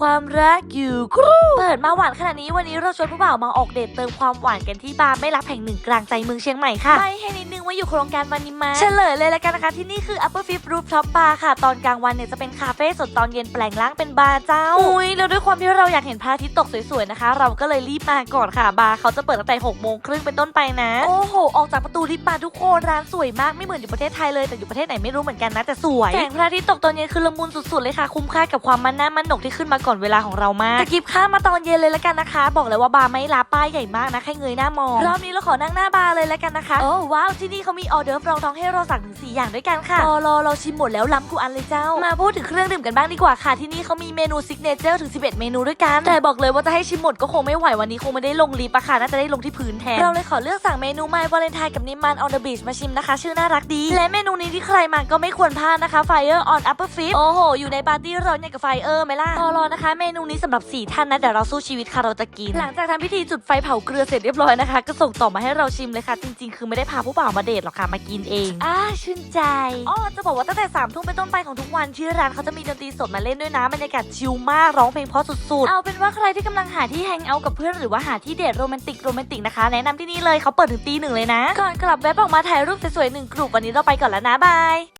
ความรักอยู่ครูเปิดมาหวานขนาดนี้วันนี้เราชวนผู้บ่าวมาออกเดทเติมความหวานกันที่บาร์ไม่รับแห่งหนึ่งกลางใจเมืองเชียงใหม่ค่ะไปให้นิดนึง ว่าอยู่โครงการวันนี้มาเฉลยเลยละกันนะคะที่นี่คือ Upper Fifth Rooftop Bar ค่ะ ตอนกลางวันเนี่ยจะเป็นคาเฟ่ส่วนตอนเย็นแปลงร่างเป็นบาร์เจ้า อุ้ยแล้วด้วยความที่เราอยากเห็นพระอาทิตย์ตกสวยๆนะคะ เราก็เลยรีบมาก่อนค่ะบาร์เขาจะเปิดตั้งแต่6โมงครึ่งเป็นต้นไปนะ โอ้โห ออกจากประตูรีบมาทุกคนร้านสวยมากไม่เหมือนอยู่ประเทศไทยเลยแต่อยู่ประเทศไหนไม่รู้เหมือนกันนะแต่สวยแสงพระอาทิตย์ตกตอนเย็นคือละมุนสุดๆเลยค่ะคุ้มค่ากับความมันหน้ามันหนกที่ขึ้นมาก่อนเวลาของเรามากแต่กิบข้ามมาตอนเย็นเลยละกันนะคะ บอกเลยว่าบาร์ไม่ลาป้ายใหญ่มากนะแค่เงยหน้ามองรอบนี้เราขอนั่งหน้าบาร์เลยละกันนะคะโอ้ว้าวที่นี่เขามีออเดอร์ฟรองท้องให้เราสั่งถึงสี่อย่างด้วยกันค่ะรอรอเราชิมหมดแล้วล้ำกูอันเลยเจ้า มาพูดถึงเครื่องดื่มกันบ้างดีกว่าค่ะ ที่นี่เขามีเมนูซิกเนเจอร์ถึง 11 เมนูด้วยกัน แต่บอกเลยว่าจะให้ชิมหมดก็คงไม่ไหววันนี้คงไม่ได้ลงลิฟต์อะค่ะ น่าจะได้ลงที่พื้นแทน เราเลยขอเลือกสั่งเมนู My Valentine กับนิมมัน on the beach มาชิมนะคะ ชื่อน่ารักดี และเมนูนี้ที่ใครมาก็ไม่ควรพลาดนะคะ Fire on Upper Fifth โอ้โหอยู่ในปาร์ตี้ร้อนอย่างกับ Fire ไหมล่ะรอรอนะคะ เมนูนี้สำหรับ4ท่านนะเดี๋ยวเราสู้ชีวิตค่ะเราจะกิน หลังจากทำพิธีจุดไฟเผาเกลือเสร็จเรียบร้อยนะคะ ก็ส่งต่อมาให้เราชิมเลยค่ะ จริง ๆ คือไม่ได้พาผู้บ่าวมาเดทหรอกค่ะมากินเองอ่าชื่นใจอ๋อจะบอกว่าตั้งแต่3ามทุ่มเป็นต้นไปของทุกวันที่ร้านเขาจะมีดนตรีสดมาเล่นด้วยนะบรรยากาศชิลมากร้องเพลงเพราะสุดๆ เอาเป็นว่าใครที่กำลังหาที่แฮงเอาท์กับเพื่อนหรือว่าหาที่เดทโรแมนติกโรแมนติกนะคะ แนะนำที่นี่เลยเขาเปิดถึงตีหนึ่งเลยนะ ก่อนกลับแวะออกมาถ่ายรูปสวยๆหนึ่งกลุ่มวันนี้เราไปก่อนแล้วนะบาย